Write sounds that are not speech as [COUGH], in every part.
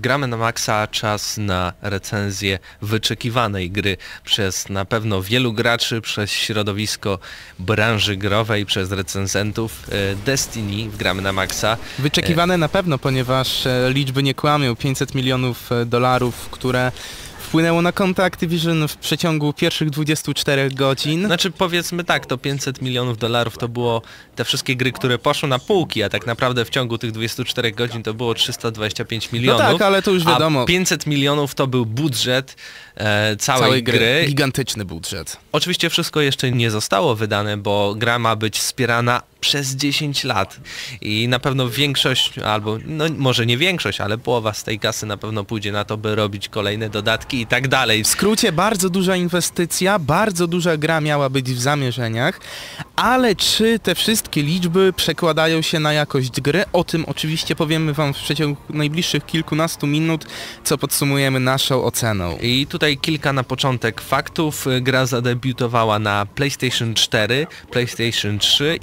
w Gramy na Maxa czas na recenzję wyczekiwanej gry przez na pewno wielu graczy, przez środowisko branży growej, przez recenzentów e, Destiny w Gramy na Maxa. Wyczekiwane na pewno, ponieważ e, liczby nie kłamią. 500 milionów e, dolarów, które wpłynęło na konto Activision w przeciągu pierwszych 24 godzin. Znaczy powiedzmy tak, to 500 milionów dolarów to było te wszystkie gry, które poszły na półki, a tak naprawdę w ciągu tych 24 godzin to było 325 milionów. No tak, ale to już wiadomo. A 500 milionów to był budżet e, całej, całej gry. gry. Gigantyczny budżet. Oczywiście wszystko jeszcze nie zostało wydane, bo gra ma być wspierana przez 10 lat i na pewno większość, albo no może nie większość, ale połowa z tej kasy na pewno pójdzie na to, by robić kolejne dodatki i tak dalej. W skrócie bardzo duża inwestycja, bardzo duża gra miała być w zamierzeniach, ale czy te wszystkie liczby przekładają się na jakość gry? O tym oczywiście powiemy Wam w przeciągu najbliższych kilkunastu minut, co podsumujemy naszą oceną. I tutaj kilka na początek faktów. Gra zadebiutowała na PlayStation 4, PlayStation 3,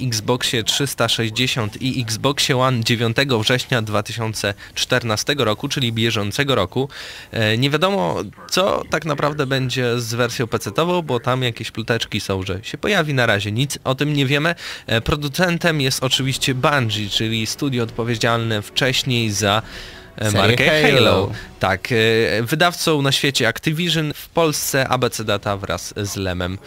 Xboxie 360 i Xboxie One 9 września 2014 roku, czyli bieżącego roku. E, nie wiadomo co tak naprawdę będzie z wersją PC-ową, bo tam jakieś pluteczki są, że się pojawi na razie. Nic o tym nie wiemy. E, producentem jest oczywiście Bungie, czyli studio odpowiedzialne wcześniej za e, markę Halo. Halo. Tak, wydawcą na świecie Activision, w Polsce ABC Data wraz z Lemem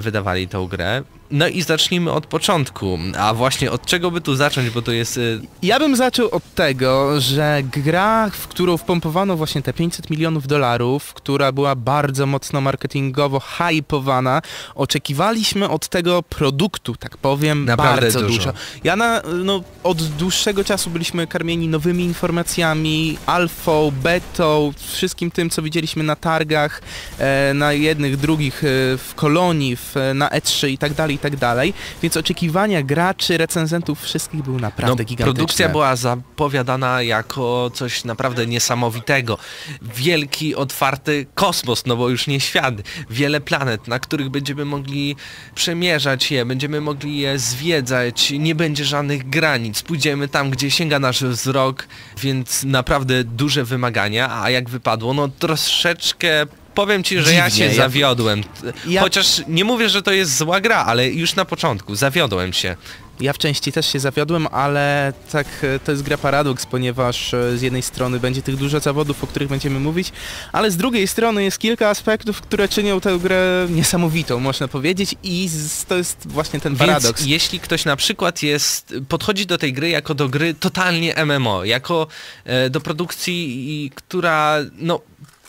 wydawali tą grę. No i zacznijmy od początku. A właśnie od czego by tu zacząć, bo to jest... Y, ja bym zaczął od tego, że gra, w którą wpompowano właśnie te 500 milionów dolarów, która była bardzo mocno marketingowo hypowana, oczekiwaliśmy od tego produktu, tak powiem, Naprawdę bardzo dużo. dużo. Ja na, no, od dłuższego czasu byliśmy karmieni nowymi informacjami, alfą, betą, wszystkim tym, co widzieliśmy na targach, e, na jednych, drugich, e, w kolonii, na E3 i tak dalej, i tak dalej, więc oczekiwania graczy, recenzentów wszystkich były naprawdę no, gigantyczne. Produkcja była zapowiadana jako coś naprawdę niesamowitego. Wielki, otwarty kosmos, no bo już nie świat. Wiele planet, na których będziemy mogli przemierzać je, będziemy mogli je zwiedzać, nie będzie żadnych granic. Pójdziemy tam, gdzie sięga nasz wzrok, więc naprawdę duże wymagania, a jak wypadło, no troszeczkę powiem ci, że Dziwnie, ja się zawiodłem. Ja... Chociaż nie mówię, że to jest zła gra, ale już na początku zawiodłem się. Ja w części też się zawiodłem, ale tak e, to jest gra paradoks, ponieważ e, z jednej strony będzie tych dużo zawodów, o których będziemy mówić, ale z drugiej strony jest kilka aspektów, które czynią tę grę niesamowitą, można powiedzieć i to jest właśnie ten paradoks. Więc jeśli ktoś na przykład jest, podchodzi do tej gry jako do gry totalnie MMO, jako e, do produkcji, która no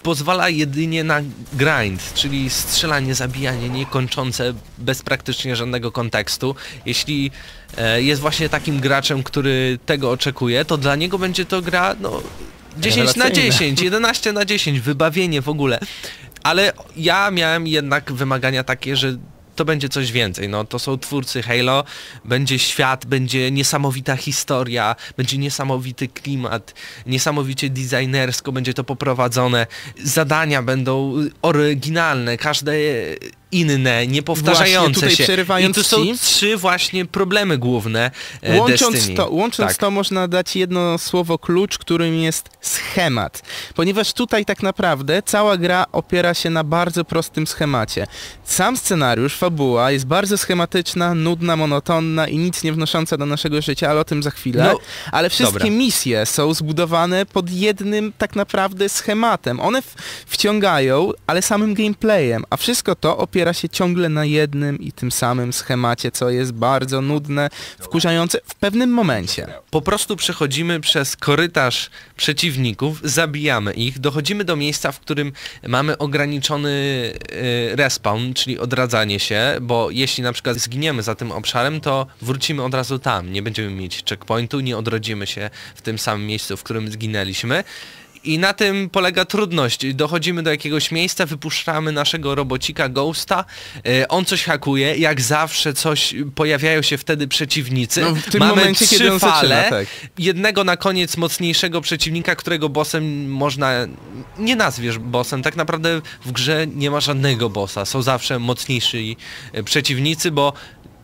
pozwala jedynie na grind, czyli strzelanie, zabijanie niekończące bez praktycznie żadnego kontekstu. Jeśli e, jest właśnie takim graczem, który tego oczekuje, to dla niego będzie to gra no, 10 na 10, 11 na 10, wybawienie w ogóle. Ale ja miałem jednak wymagania takie, że to będzie coś więcej. No, to są twórcy Halo, będzie świat, będzie niesamowita historia, będzie niesamowity klimat, niesamowicie designersko będzie to poprowadzone. Zadania będą oryginalne, każde inne, niepowtarzające się. I tu są ci, trzy właśnie problemy główne e, łącząc Destiny. To, łącząc tak. to można dać jedno słowo klucz, którym jest schemat. Ponieważ tutaj tak naprawdę cała gra opiera się na bardzo prostym schemacie. Sam scenariusz, fabuła jest bardzo schematyczna, nudna, monotonna i nic nie wnosząca do naszego życia, ale o tym za chwilę. No, ale wszystkie dobra. misje są zbudowane pod jednym tak naprawdę schematem. One wciągają, ale samym gameplayem, a wszystko to opiera opiera się ciągle na jednym i tym samym schemacie, co jest bardzo nudne, wkurzające w pewnym momencie. Po prostu przechodzimy przez korytarz przeciwników, zabijamy ich, dochodzimy do miejsca, w którym mamy ograniczony y, respawn, czyli odradzanie się, bo jeśli na przykład zginiemy za tym obszarem, to wrócimy od razu tam. Nie będziemy mieć checkpointu, nie odrodzimy się w tym samym miejscu, w którym zginęliśmy. I na tym polega trudność. Dochodzimy do jakiegoś miejsca, wypuszczamy naszego robocika Ghosta, e, on coś hakuje, jak zawsze coś, pojawiają się wtedy przeciwnicy. No, w tym Mamy momencie, trzy kiedy fale, zaczyna, tak. jednego na koniec mocniejszego przeciwnika, którego bossem można, nie nazwiesz bossem, tak naprawdę w grze nie ma żadnego bossa, są zawsze mocniejsi e, przeciwnicy, bo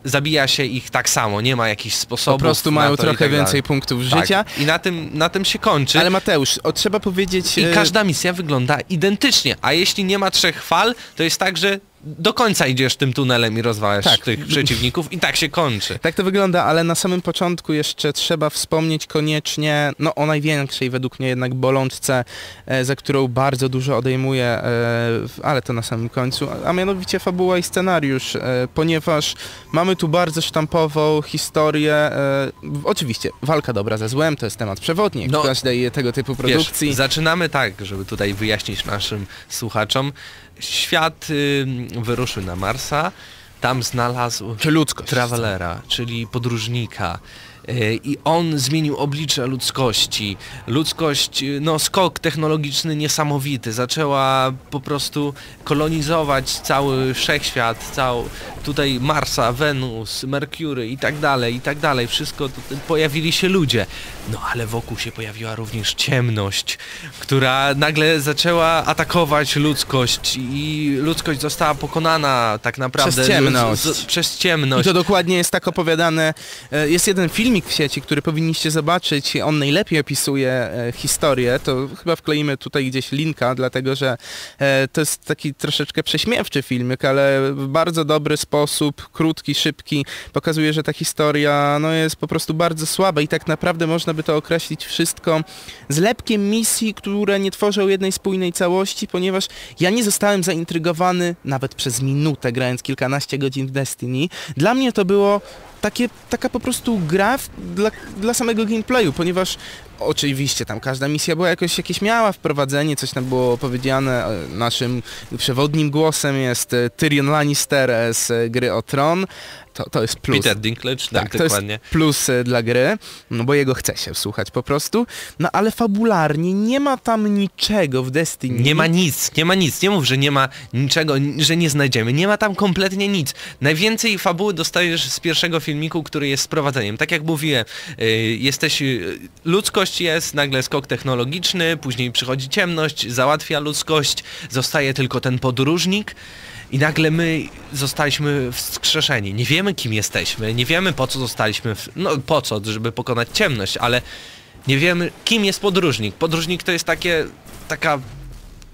zabija się ich tak samo, nie ma jakichś sposobów. Po prostu mają trochę więcej punktów tak. życia. I na tym, na tym się kończy. Ale Mateusz, o, trzeba powiedzieć... I każda misja wygląda identycznie, a jeśli nie ma trzech fal, to jest tak, że do końca idziesz tym tunelem i rozwalasz tak. tych przeciwników i tak się kończy. Tak to wygląda, ale na samym początku jeszcze trzeba wspomnieć koniecznie no, o największej według mnie jednak bolączce, e, za którą bardzo dużo odejmuje, e, ale to na samym końcu, a mianowicie fabuła i scenariusz, e, ponieważ mamy tu bardzo sztampową historię, e, oczywiście walka dobra ze złem, to jest temat przewodni no, każdej tego typu produkcji. Wiesz, zaczynamy tak, żeby tutaj wyjaśnić naszym słuchaczom, świat wyruszył na Marsa, tam znalazł ludzkość. travelera, czyli podróżnika, i on zmienił oblicze ludzkości. Ludzkość, no skok technologiczny niesamowity, zaczęła po prostu kolonizować cały wszechświat, cał, tutaj Marsa, Wenus, Merkury i tak dalej, i tak dalej. Wszystko, pojawili się ludzie. No ale wokół się pojawiła również ciemność, która nagle zaczęła atakować ludzkość i ludzkość została pokonana tak naprawdę. Przez ciemność. Z, z, przez ciemność. I to dokładnie jest tak opowiadane. E, jest jeden film, filmik w sieci, który powinniście zobaczyć. On najlepiej opisuje e, historię. To chyba wkleimy tutaj gdzieś linka, dlatego że e, to jest taki troszeczkę prześmiewczy filmik, ale w bardzo dobry sposób, krótki, szybki, pokazuje, że ta historia no, jest po prostu bardzo słaba i tak naprawdę można by to określić wszystko zlepkiem misji, które nie tworzą jednej spójnej całości, ponieważ ja nie zostałem zaintrygowany nawet przez minutę, grając kilkanaście godzin w Destiny. Dla mnie to było takie, taka po prostu gra dla, dla samego gameplayu, ponieważ oczywiście tam każda misja była jakoś, jakieś miała wprowadzenie, coś tam było powiedziane, e, naszym przewodnim głosem jest e, Tyrion Lannister z gry o Tron, to, to jest plus. Peter Dinklage, tak, tak dokładnie. Plus dla gry, no bo jego chce się słuchać po prostu. No ale fabularnie nie ma tam niczego w Destiny. Nie ma nic, nie ma nic. Nie mów, że nie ma niczego, że nie znajdziemy. Nie ma tam kompletnie nic. Najwięcej fabuły dostajesz z pierwszego filmiku, który jest sprowadzeniem. Tak jak mówiłem, yy, jesteś... Yy, ludzkość jest, nagle skok technologiczny, później przychodzi ciemność, załatwia ludzkość, zostaje tylko ten podróżnik i nagle my zostaliśmy wskrzeszeni. Nie wiemy kim jesteśmy, nie wiemy po co zostaliśmy, w... no po co, żeby pokonać ciemność, ale nie wiemy kim jest podróżnik. Podróżnik to jest takie, taka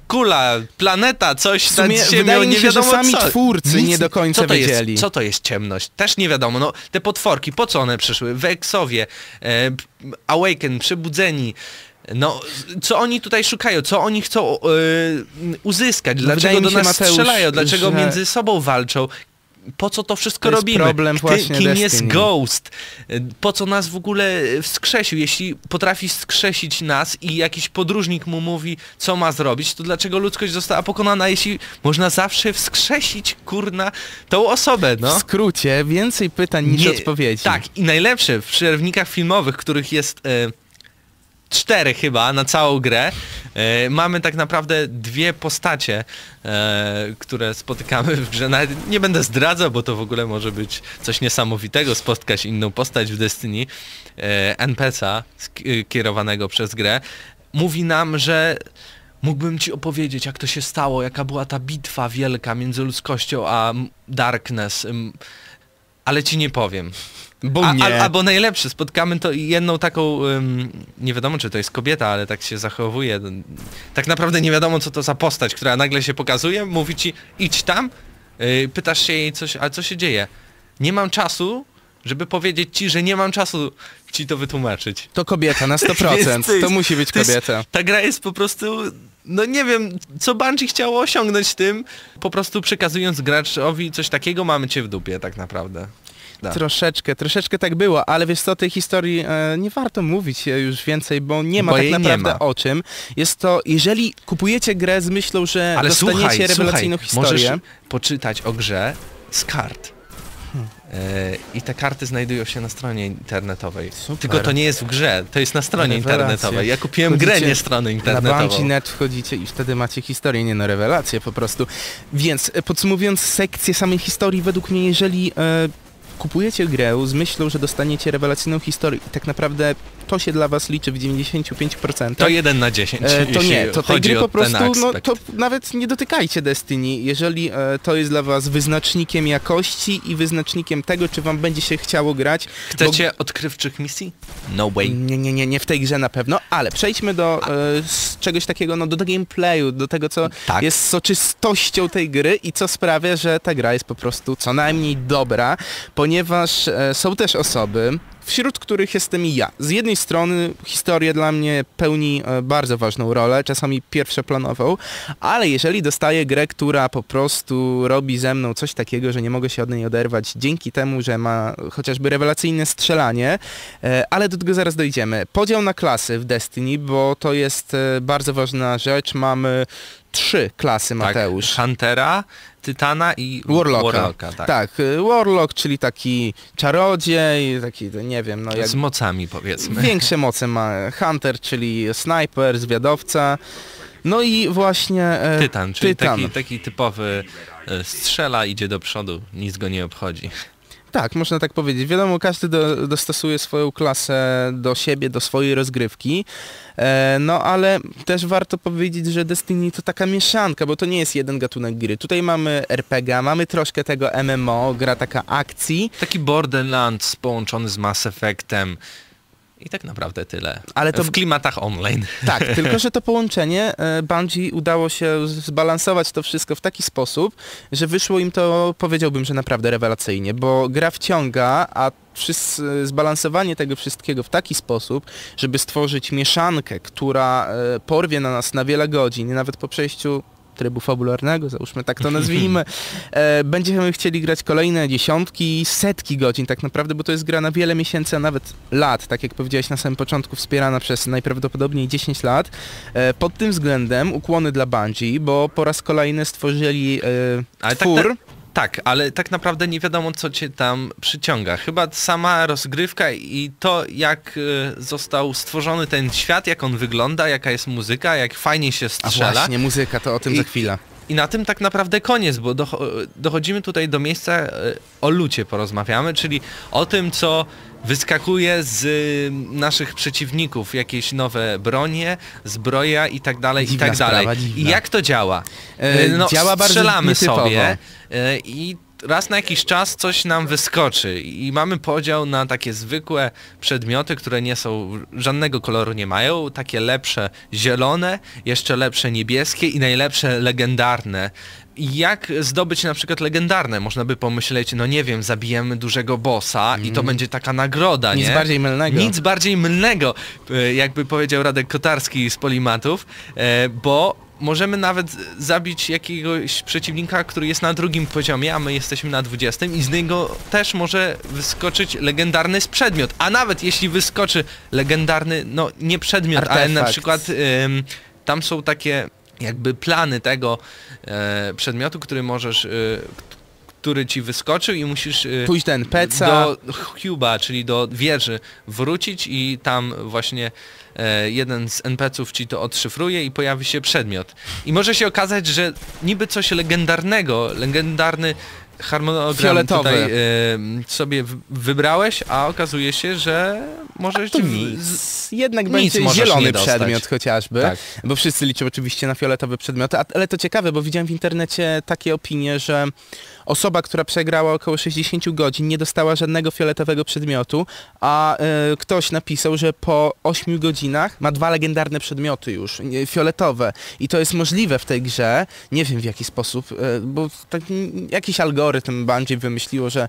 kula, planeta, coś w sumie, nad ziemią, nie wiadomo że sami co. twórcy Nic, nie do końca co to wiedzieli. Jest, co to jest ciemność? Też nie wiadomo. No, te potworki, po co one przyszły? Wexowie, e, Awaken, Przebudzeni, no, co oni tutaj szukają? Co oni chcą yy, uzyskać? No, Dlaczego do nas Mateusz, strzelają? Dlaczego że... między sobą walczą? Po co to wszystko to robimy? problem właśnie Kim Destiny. jest Ghost? Po co nas w ogóle wskrzesił? Jeśli potrafi skrzesić nas i jakiś podróżnik mu mówi, co ma zrobić, to dlaczego ludzkość została pokonana, jeśli można zawsze wskrzesić, kurna, tą osobę, no? W skrócie, więcej pytań niż Nie, odpowiedzi. Tak, i najlepsze w przerwnikach filmowych, których jest... Yy, cztery chyba na całą grę. E, mamy tak naprawdę dwie postacie, e, które spotykamy w grze. Nawet nie będę zdradzał, bo to w ogóle może być coś niesamowitego, spotkać inną postać w Destiny. E, NPC'a kierowanego przez grę. Mówi nam, że mógłbym ci opowiedzieć, jak to się stało, jaka była ta bitwa wielka między ludzkością a Darkness, ale ci nie powiem. Bo a, nie. A, albo najlepsze, spotkamy to jedną taką, um, nie wiadomo czy to jest kobieta, ale tak się zachowuje. Tak naprawdę nie wiadomo co to za postać, która nagle się pokazuje, mówi ci idź tam, yy, pytasz się jej coś, a co się dzieje? Nie mam czasu, żeby powiedzieć ci, że nie mam czasu ci to wytłumaczyć. To kobieta na [LAUGHS] 100%, to, jest, to, musi być kobieta. Jest, ta gra jest po prostu, no nie wiem, co Bungie chciało osiągnąć tym, po prostu przekazując graczowi coś takiego, mamy cię w dupie tak naprawdę. Da. Troszeczkę, troszeczkę tak było, ale wiesz co, tej historii e, nie warto mówić już więcej, bo nie ma bo tak naprawdę ma. o czym. Jest to, jeżeli kupujecie grę z myślą, że ale dostaniecie słuchaj, rewelacyjną słuchaj, historię... możesz poczytać o grze z kart. Hmm. E, I te karty znajdują się na stronie internetowej. Super. Tylko to nie jest w grze, to jest na stronie Rewelacje. internetowej. Ja kupiłem wchodzicie grę, nie stronę internetową. Na Bungie.net wchodzicie i wtedy macie historię, nie no rewelację po prostu. Więc e, podsumowując sekcję samej historii, według mnie, jeżeli... E, kupujecie grę z myślą, że dostaniecie rewelacyjną historię i tak naprawdę to się dla was liczy w 95%. To 1 na 10. E, to nie, to tej gry po prostu, no to nawet nie dotykajcie Destiny, jeżeli e, to jest dla was wyznacznikiem jakości i wyznacznikiem tego, czy wam będzie się chciało grać. Chcecie bo... odkrywczych misji? No way. Nie, nie, nie, nie w tej grze na pewno, ale przejdźmy do e, czegoś takiego, no do gameplayu, do tego, co tak. jest soczystością tej gry i co sprawia, że ta gra jest po prostu co najmniej dobra, ponieważ e, są też osoby, wśród których jestem i ja. Z jednej strony historia dla mnie pełni e, bardzo ważną rolę, czasami pierwszoplanową, ale jeżeli dostaję grę, która po prostu robi ze mną coś takiego, że nie mogę się od niej oderwać dzięki temu, że ma chociażby rewelacyjne strzelanie, e, ale do tego zaraz dojdziemy. Podział na klasy w Destiny, bo to jest e, bardzo ważna rzecz. Mamy trzy klasy, tak, Mateusz. Tak, Huntera, Tytana i Warlocka. Warlocka tak. tak, y, Warlock, czyli taki czarodziej, taki, nie wiem, no jak... Z mocami powiedzmy. Większe moce ma Hunter, czyli snajper, zwiadowca. No i właśnie... E, Tytan, czyli Tytan. Taki, taki typowy e, strzela, idzie do przodu, nic go nie obchodzi. Tak, można tak powiedzieć. Wiadomo, każdy do, dostosuje swoją klasę do siebie, do swojej rozgrywki. E, no ale też warto powiedzieć, że Destiny to taka mieszanka, bo to nie jest jeden gatunek gry. Tutaj mamy RPG, mamy troszkę tego MMO, gra taka akcji. Taki Borderlands połączony z Mass Effectem. I tak naprawdę tyle. Ale to w klimatach online. Tak, [LAUGHS] tylko że to połączenie e, Bungie udało się zbalansować to wszystko w taki sposób, że wyszło im to, powiedziałbym, że naprawdę rewelacyjnie, bo gra wciąga, a zbalansowanie tego wszystkiego w taki sposób, żeby stworzyć mieszankę, która e, porwie na nas na wiele godzin nawet po przejściu trybu fabularnego, załóżmy tak to nazwijmy, [LAUGHS] e, będziemy chcieli grać kolejne dziesiątki, setki godzin tak naprawdę, bo to jest gra na wiele miesięcy, a nawet lat, tak jak powiedziałeś na samym początku, wspierana przez najprawdopodobniej 10 lat. E, pod tym względem ukłony dla Bungie, bo po raz kolejny stworzyli e, twór... Tak, tak tak, ale tak naprawdę nie wiadomo, co cię tam przyciąga. Chyba sama rozgrywka i to, jak e, został stworzony ten świat, jak on wygląda, jaka jest muzyka, jak fajnie się strzela. A właśnie, muzyka, to o tym I, za chwilę. I na tym tak naprawdę koniec, bo dochodzimy tutaj do miejsca, e, o lucie porozmawiamy, czyli o tym, co wyskakuje z naszych przeciwników, jakieś nowe bronie, zbroja i tak dalej, dziwna i tak dalej. I jak to działa? E, no, działa strzelamy bardzo sobie i raz na jakiś czas coś nam wyskoczy i mamy podział na takie zwykłe przedmioty, które nie są, żadnego koloru nie mają, takie lepsze zielone, jeszcze lepsze niebieskie i najlepsze legendarne. Jak zdobyć na przykład legendarne? Można by pomyśleć, no nie wiem, zabijemy dużego bossa mm. i to mm. będzie taka nagroda, Nic nie? bardziej mylnego. Nic bardziej mylnego, e, jakby powiedział Radek Kotarski z Polimatów, e, bo możemy nawet zabić jakiegoś przeciwnika, który jest na drugim poziomie, a my jesteśmy na 20 i z niego też może wyskoczyć legendarny przedmiot. A nawet jeśli wyskoczy legendarny, no nie przedmiot, Artefakt. ale na przykład ym, tam są takie jakby plany tego e, przedmiotu, który możesz, e, który ci wyskoczył i musisz e, pójść do NPC do Cuba, czyli do wieży wrócić i tam właśnie jeden z NPC-ów ci to odszyfruje i pojawi się przedmiot. I może się okazać, że niby coś legendarnego, legendarny harmonogram Fioletowy. tutaj y, sobie wybrałeś, a okazuje się, że możesz... Nic. Jednak nic będzie zielony przedmiot chociażby, tak. bo wszyscy liczą oczywiście na fioletowe przedmioty, ale to ciekawe, bo widziałem w internecie takie opinie, że osoba, która przegrała około 60 godzin, nie dostała żadnego fioletowego przedmiotu, a y, ktoś napisał, że po 8 godzinach ma dwa legendarne przedmioty już, fioletowe. I to jest możliwe w tej grze. Nie wiem w jaki sposób, y, bo tak, jakiś algorytm Bungie wymyśliło, że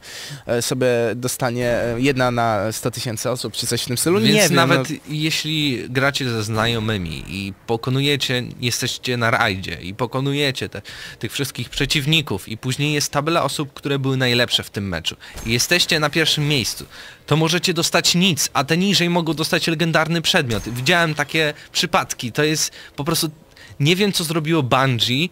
y, sobie dostanie jedna na 100 tysięcy osób, czy coś w tym stylu. Więc nie wiem, nawet no... jeśli gracie ze znajomymi i pokonujecie, jesteście na rajdzie i pokonujecie te, tych wszystkich przeciwników i później jest tabela osób, które były najlepsze w tym meczu i jesteście na pierwszym miejscu, to możecie dostać nic, a te niżej mogą dostać legendarny przedmiot. Widziałem takie przypadki, to jest po prostu... Nie wiem, co zrobiło Bungie,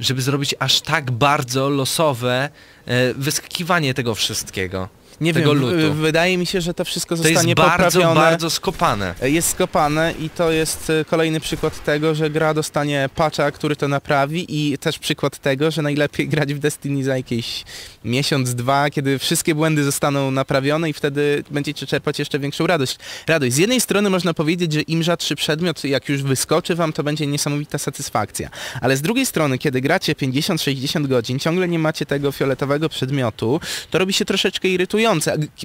żeby zrobić aż tak bardzo losowe e, wyskakiwanie tego wszystkiego. Nie tego wiem, lutu. wydaje mi się, że to wszystko To zostanie jest bardzo, poprawione. bardzo skopane. Jest skopane i to jest e, kolejny przykład tego, że gra dostanie patcha, który to naprawi i też przykład tego, że najlepiej [LAUGHS] grać w Destiny za jakiś miesiąc, dwa, kiedy wszystkie błędy zostaną naprawione i wtedy będziecie czerpać jeszcze większą radość. radość. Z jednej strony można powiedzieć, że im rzadszy przedmiot, jak już wyskoczy wam, to będzie niesamowita satysfakcja. Ale z drugiej strony, kiedy gracie 50-60 godzin, ciągle nie macie tego fioletowego przedmiotu, to robi się troszeczkę irytujące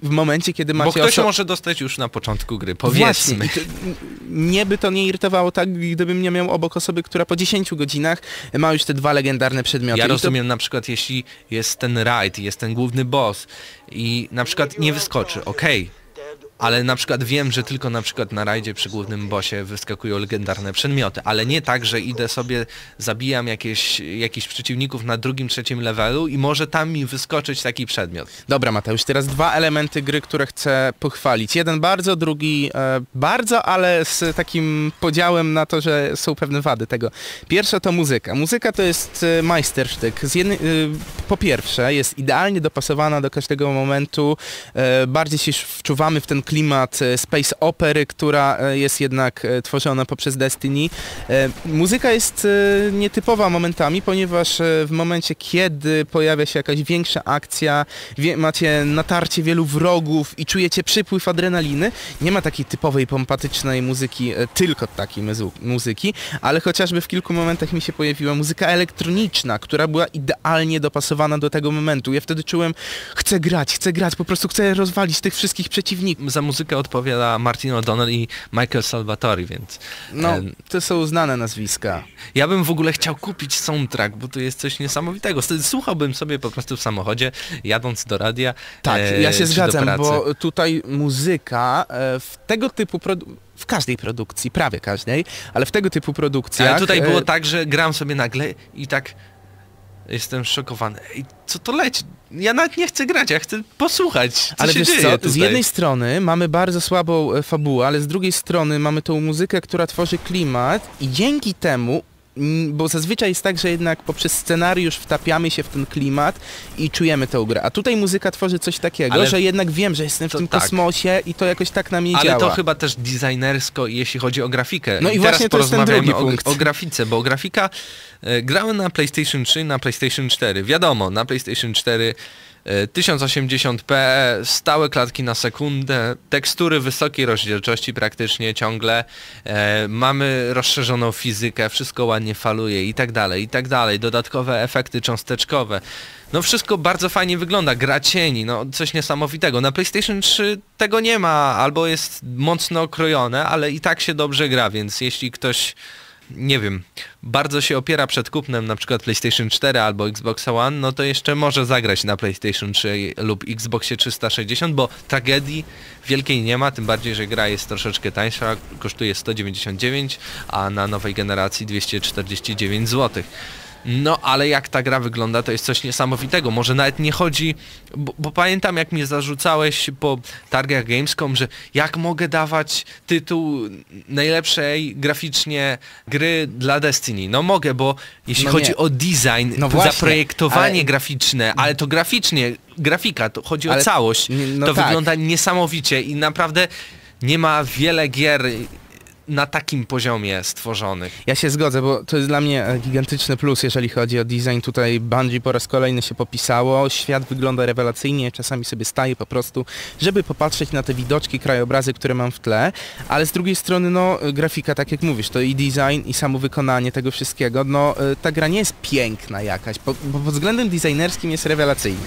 w momencie, kiedy macie... Bo ktoś oso- może dostać już na początku gry, Właśnie. powiedzmy. I to- Nie by to nie irytowało tak, gdybym nie miał obok osoby, która po 10 godzinach ma już te dwa legendarne przedmioty. Ja I to- rozumiem na przykład, jeśli jest ten raid, jest ten główny boss i na przykład nie wyskoczy, okej, ale na przykład wiem, że tylko na przykład na rajdzie przy głównym bossie wyskakują legendarne przedmioty, ale nie tak, że idę sobie, zabijam jakieś, jakichś przeciwników na drugim, trzecim levelu i może tam mi wyskoczyć taki przedmiot. Dobra Mateusz, teraz dwa elementy gry, które chcę pochwalić. Jeden bardzo, drugi e, bardzo, ale z takim podziałem na to, że są pewne wady tego. Pierwsza to muzyka. Muzyka to jest e, majstersztyk. E, po pierwsze jest idealnie dopasowana do każdego momentu. E, bardziej się wczuwamy w ten klimat e, space opery, która e, jest jednak e, tworzona poprzez Destiny. Muzyka jest nietypowa momentami, ponieważ w momencie, kiedy pojawia się jakaś większa akcja, macie natarcie wielu wrogów i czujecie przypływ adrenaliny, nie ma takiej typowej pompatycznej muzyki, tylko takiej muzyki, ale chociażby w kilku momentach mi się pojawiła muzyka elektroniczna, która była idealnie dopasowana do tego momentu. Ja wtedy czułem, chcę grać, chcę grać, po prostu chcę rozwalić tych wszystkich przeciwników. Za muzykę odpowiada Martin O'Donnell i Michael Salvatori, więc No, to są znane nazwiska. ja bym w ogóle chciał kupić soundtrack, bo to jest coś niesamowitego. Wtedy słuchałbym sobie po prostu w samochodzie, jadąc do radia. Tak, e, ja się zgadzam, bo tutaj muzyka e, w tego typu w każdej produkcji, prawie każdej, ale w tego typu produkcjach... Ale tutaj e, było tak, że gram sobie nagle i tak jestem szokowany. Ej, co to leci? Ja nawet nie chcę grać, ja chcę posłuchać, co Ale się wiesz co, tutaj. z jednej strony mamy bardzo słabą e, fabułę, ale z drugiej strony mamy tą muzykę, która tworzy klimat i dzięki temu bo zazwyczaj jest tak, że jednak poprzez scenariusz wtapiamy się w ten klimat i czujemy tę grę. A tutaj muzyka tworzy coś takiego, Ale że jednak wiem, że jestem w tym tak. kosmosie i to jakoś tak na mnie Ale działa. to chyba też designersko, jeśli chodzi o grafikę. No i teraz właśnie to jest ten porozmawiajmy drugi o, punkt. o grafice, bo grafika e, grałem na PlayStation 3, na PlayStation 4. Wiadomo, na PlayStation 4 e, 1080p, stałe klatki na sekundę, tekstury wysokiej rozdzielczości praktycznie ciągle, e, mamy rozszerzoną fizykę, wszystko ładnie faluje i tak dalej, i tak dalej, dodatkowe efekty cząsteczkowe. No wszystko bardzo fajnie wygląda, gra cieni, no coś niesamowitego. Na PlayStation 3 tego nie ma, albo jest mocno okrojone, ale i tak się dobrze gra, więc jeśli ktoś nie wiem, bardzo się opiera przed kupnem na przykład PlayStation 4 albo Xbox One, no to jeszcze może zagrać na PlayStation 3 lub Xboxie 360, bo tragedii wielkiej nie ma, tym bardziej, że gra jest troszeczkę tańsza, kosztuje 199, a na nowej generacji 249 zł. No, ale jak ta gra wygląda, to jest coś niesamowitego. Może nawet nie chodzi, bo, bo pamiętam jak mnie zarzucałeś po targach Gamescom, że jak mogę dawać tytuł najlepszej graficznie gry dla Destiny. No mogę, bo jeśli No chodzi o design, No właśnie, zaprojektowanie ale- graficzne, ale to graficznie, grafika, to chodzi o Ale- całość. no to tak. wygląda niesamowicie i naprawdę nie ma wiele gier na takim poziomie stworzonych. Ja się zgodzę, bo to jest dla mnie e, gigantyczny plus, jeżeli chodzi o design. Tutaj Bungie po raz kolejny się popisało. Świat wygląda rewelacyjnie, czasami sobie staję po prostu, żeby popatrzeć na te widoczki, krajobrazy, które mam w tle, ale z drugiej strony, no, e, grafika, tak jak mówisz, to i design, i samo wykonanie tego wszystkiego, no, e, ta gra nie jest piękna jakaś, bo pod względem designerskim jest rewelacyjnie.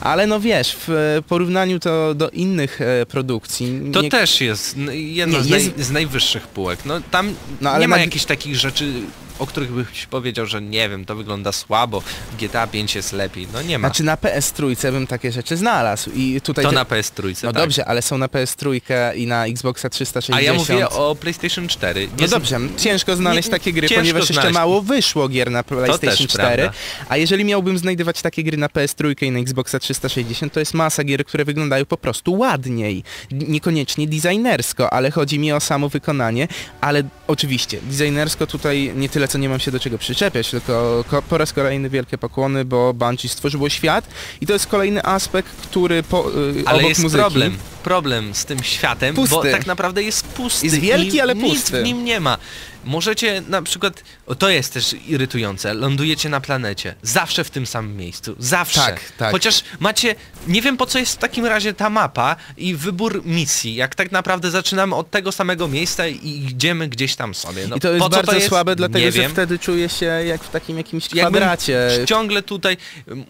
Ale no wiesz, w porównaniu to do innych produkcji... To nie- też jest jedna Nie, z, jest- naj, z najwyższych półek. No tam No, nie ma jakichś takich rzeczy, o których byś powiedział, że nie wiem, to wygląda słabo, GTA 5 jest lepiej. No nie ma. Znaczy na PS3 bym takie rzeczy znalazł i tutaj... to te- na PS3. No tak. dobrze, ale są na PS3 i na Xboxa 360. A ja mówię o PlayStation 4. No Jest- dobrze, ciężko znaleźć nie- takie gry, ponieważ jeszcze znaleźć. mało wyszło gier na PlayStation też 4. prawda. A jeżeli miałbym znajdywać takie gry na PS3 i na Xboxa 360, to jest masa gier, które wyglądają po prostu ładniej. Niekoniecznie designersko, ale chodzi mi o samo wykonanie, ale oczywiście designersko tutaj nie tyle co nie mam się do czego przyczepiać, tylko po raz kolejny wielkie pokłony, bo Bungie stworzyło świat i to jest kolejny aspekt, który po, yy, Ale obok jest muzyki... problem, problem z tym światem, Pusty. bo tak naprawdę jest pusty. Jest wielki, ale Nic pusty. w nim nie ma. Możecie na przykład, o, to jest też irytujące, lądujecie na planecie, zawsze w tym samym miejscu, zawsze. Tak, tak. Chociaż macie, nie wiem po co jest w takim razie ta mapa i wybór misji, jak tak naprawdę zaczynamy od tego samego miejsca i idziemy gdzieś tam sobie. No, I to jest po co bardzo to jest? słabe, dlatego nie że wiem. wtedy czuję się jak w takim jakimś Jakbym kwadracie. ciągle tutaj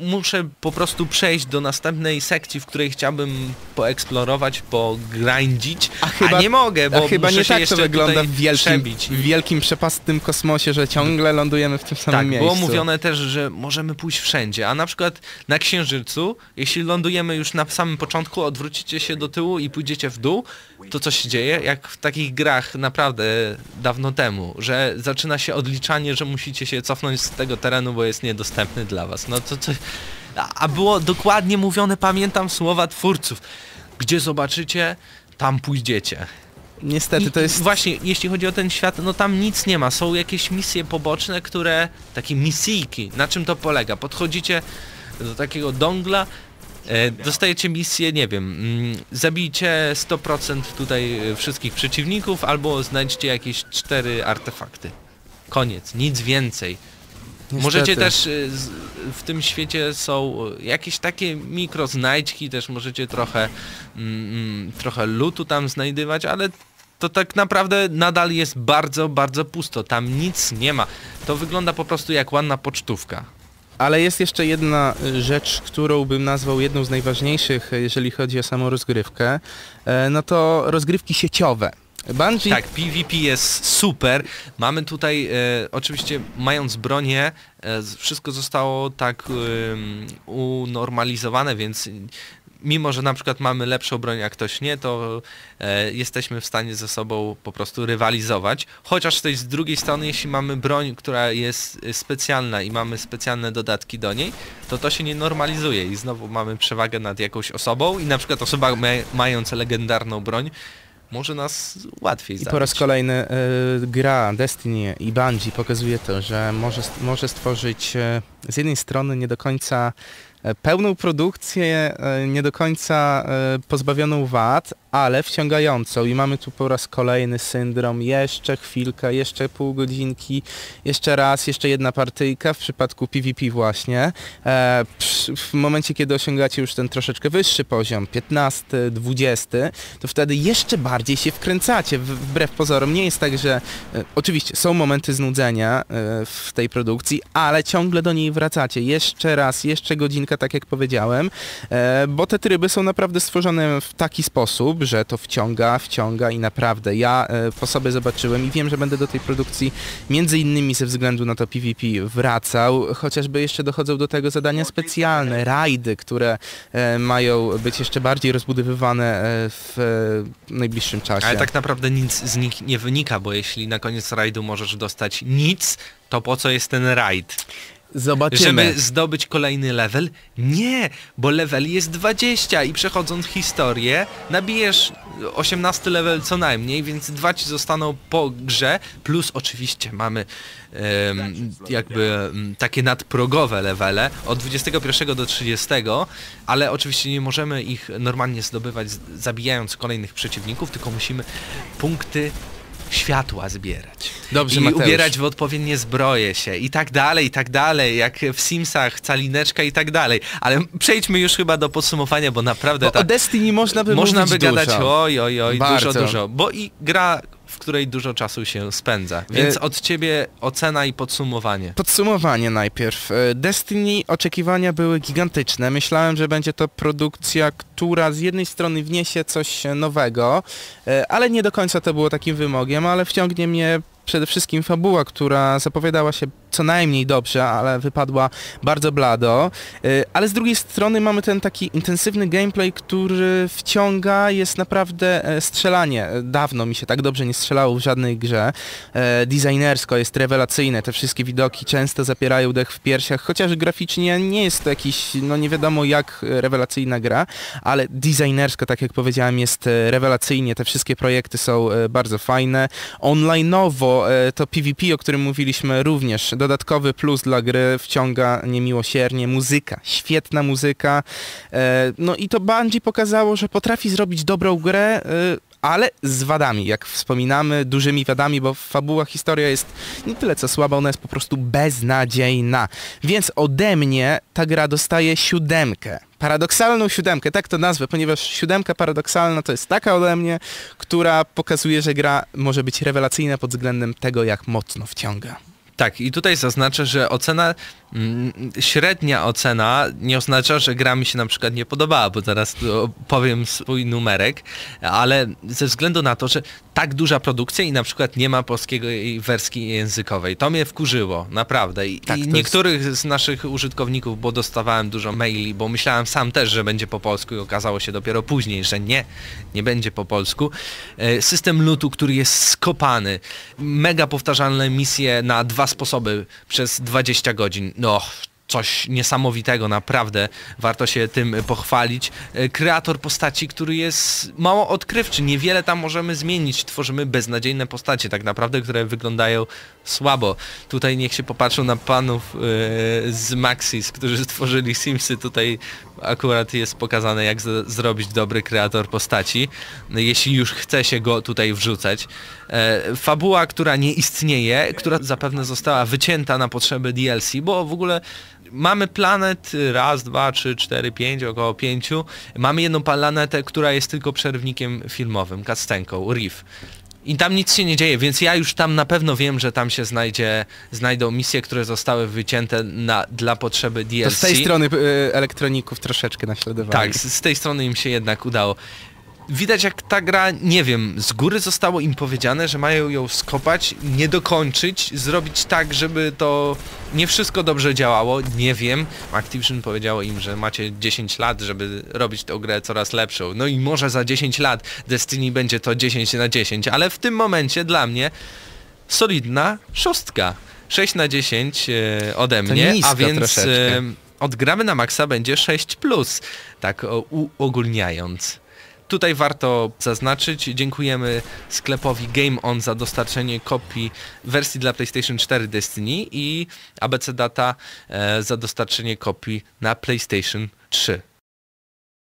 muszę po prostu przejść do następnej sekcji, w której chciałbym poeksplorować, pogrindzić, a, chyba- nie mogę, bo A chyba muszę nie się tak to jeszcze wygląda w wielkim, przebić. w wielkim przepastym kosmosie, że ciągle lądujemy w tym samym Tak, miejscu. było mówione też, że możemy pójść wszędzie, a na przykład na Księżycu, jeśli lądujemy już na samym początku, odwrócicie się do tyłu i pójdziecie w dół, to co się dzieje? Jak w takich grach naprawdę dawno temu, że zaczyna się odliczanie, że musicie się cofnąć z tego terenu, bo jest niedostępny dla was. No to co... A było dokładnie mówione, pamiętam słowa twórców. Gdzie zobaczycie, tam pójdziecie. Niestety to jest... Właśnie, jeśli chodzi o ten świat, no tam nic nie ma. Są jakieś misje poboczne, które... Takie misyjki. Na czym to polega? Podchodzicie do takiego dongla, e, dostajecie misję, nie wiem, mm, zabijcie 100% tutaj e, wszystkich przeciwników, albo znajdźcie jakieś cztery artefakty. Koniec, nic więcej. Niestety. Możecie też z, w tym świecie są y, jakieś takie mikroznajdźki, też możecie trochę mm, mm, trochę lutu tam znajdywać, ale to tak naprawdę nadal jest bardzo, bardzo pusto. Tam nic nie ma. To wygląda po prostu jak ładna pocztówka. Ale jest jeszcze jedna y, rzecz, którą bym nazwał jedną z najważniejszych, y, jeżeli chodzi o samą rozgrywkę. E, No to rozgrywki sieciowe. Bungie Tak, PvP jest super. Mamy tutaj, e, oczywiście mając bronię, e, wszystko zostało tak em, unormalizowane, więc mimo, że na przykład mamy lepszą broń, a ktoś nie, to e, jesteśmy w stanie ze sobą po prostu rywalizować. Chociaż z tej z drugiej strony, jeśli mamy broń, która jest e, specjalna i mamy specjalne dodatki do niej, to to się nie normalizuje i znowu mamy przewagę nad jakąś osobą i na przykład osoba ma, mająca legendarną broń może nas łatwiej I zabić. po raz kolejny y, gra Destiny i Bungie pokazuje to, że może, może stworzyć e, z jednej strony nie do końca pełną produkcję, e, nie do końca e, pozbawioną wad, ale wciągającą i mamy tu po raz kolejny syndrom, jeszcze chwilkę, jeszcze pół godzinki, jeszcze raz, jeszcze jedna partyjka w przypadku PvP właśnie. E, w momencie, kiedy osiągacie już ten troszeczkę wyższy poziom, 15, 20, to wtedy jeszcze bardziej się wkręcacie, wbrew pozorom. Nie jest tak, że e, oczywiście są momenty znudzenia e, w tej produkcji, ale ciągle do niej wracacie. Jeszcze raz, jeszcze godzinka, tak jak powiedziałem, e, bo te tryby są naprawdę stworzone w taki sposób, że to wciąga, wciąga i naprawdę ja e, po sobie zobaczyłem i wiem, że będę do tej produkcji między innymi ze względu na to PvP wracał, chociażby jeszcze dochodzą do tego zadania specjalne, rajdy, które e, mają być jeszcze bardziej rozbudowywane w najbliższym czasie. Ale tak naprawdę nic z nich nie wynika, bo jeśli na koniec rajdu możesz dostać nic, to po co jest ten rajd? Zobaczymy. Żeby zdobyć kolejny level? Nie, bo level jest 20 i przechodząc historię nabijesz 18 level co najmniej, więc dwa ci zostaną po grze, plus oczywiście mamy em, jakby takie nadprogowe levele od 21 do 30, ale oczywiście nie możemy ich normalnie zdobywać zabijając kolejnych przeciwników, tylko musimy punkty światła zbierać. Dobrze, I Mateusz. ubierać w odpowiednie zbroje się i tak dalej, i tak dalej, jak w Simsach, calineczka i tak dalej. Ale przejdźmy już chyba do podsumowania, bo naprawdę Bo ta, o Destiny można by można by gadać dużo. oj, oj, oj, Bardzo. dużo, dużo. Bo i gra, w której dużo czasu się spędza. Więc E- od ciebie ocena i podsumowanie. Podsumowanie najpierw. E, Destiny oczekiwania były gigantyczne. Myślałem, że będzie to produkcja, która z jednej strony wniesie coś nowego, e, ale nie do końca to było takim wymogiem, ale wciągnie mnie przede wszystkim fabuła, która zapowiadała się co najmniej dobrze, ale wypadła bardzo blado. Y, ale z drugiej strony mamy ten taki intensywny gameplay, który wciąga, jest naprawdę e, strzelanie. Dawno mi się tak dobrze nie strzelało w żadnej grze. E, designersko jest rewelacyjne, te wszystkie widoki często zapierają dech w piersiach, chociaż graficznie nie jest to jakiś, no nie wiadomo jak rewelacyjna gra, ale designersko, tak jak powiedziałem, jest e, rewelacyjnie, te wszystkie projekty są bardzo fajne. Online'owo to PvP, o którym mówiliśmy również, dodatkowy plus dla gry, wciąga niemiłosiernie, muzyka, świetna muzyka, e, no i to Bungie pokazało, że potrafi zrobić dobrą grę, e, ale z wadami, jak wspominamy, dużymi wadami, bo fabuła, historia jest nie tyle co słaba, ona jest po prostu beznadziejna. Więc ode mnie ta gra dostaje siódemkę. Paradoksalną siódemkę, tak to nazwę, ponieważ siódemka paradoksalna to jest taka ode mnie, która pokazuje, że gra może być rewelacyjna pod względem tego, jak mocno wciąga. Tak, i tutaj zaznaczę, że ocena, średnia ocena nie oznacza, że gra mi się na przykład nie podobała, bo zaraz powiem swój numerek, ale ze względu na to, że tak duża produkcja i na przykład nie ma polskiej wersji językowej. To mnie wkurzyło, naprawdę. I, tak, i niektórych jest... z naszych użytkowników, bo dostawałem dużo maili, bo myślałem sam też, że będzie po polsku i okazało się dopiero później, że nie, nie będzie po polsku. E, system lutu, który jest skopany, mega powtarzalne misje na dwa sposoby przez 20 godzin. No, coś niesamowitego, naprawdę warto się tym pochwalić. E, kreator postaci, który jest mało odkrywczy, niewiele tam możemy zmienić, tworzymy beznadziejne postacie tak naprawdę, które wyglądają słabo. Tutaj niech się popatrzą na panów yy, z Maxis, którzy stworzyli Simsy, tutaj akurat jest pokazane jak zrobić dobry kreator postaci, jeśli już chce się go tutaj wrzucać. E, fabuła, która nie istnieje, która zapewne została wycięta na potrzeby DLC, bo w ogóle mamy planet raz, dwa, trzy, cztery, pięć, około pięciu. Mamy jedną planetę, która jest tylko przerwnikiem filmowym, kastenką, Reef. I tam nic się nie dzieje, więc ja już tam na pewno wiem, że tam się znajdzie, znajdą misje, które zostały wycięte na, dla potrzeby DLC. To z tej strony y, elektroników troszeczkę naśladowali. Tak, z, z tej strony im się jednak udało widać jak ta gra, nie wiem, z góry zostało im powiedziane, że mają ją skopać, nie dokończyć, zrobić tak, żeby to nie wszystko dobrze działało, nie wiem. Activision powiedziało im, że macie 10 lat, żeby robić tę grę coraz lepszą. No i może za 10 lat Destiny będzie to 10 na 10, ale w tym momencie dla mnie solidna szóstka. 6 na 10 e, ode mnie, a więc e, odgramy na maksa będzie 6 plus, tak uogólniając. Tutaj warto zaznaczyć, dziękujemy sklepowi Game On za dostarczenie kopii wersji dla PlayStation 4 Destiny i ABC Data e, za dostarczenie kopii na PlayStation 3.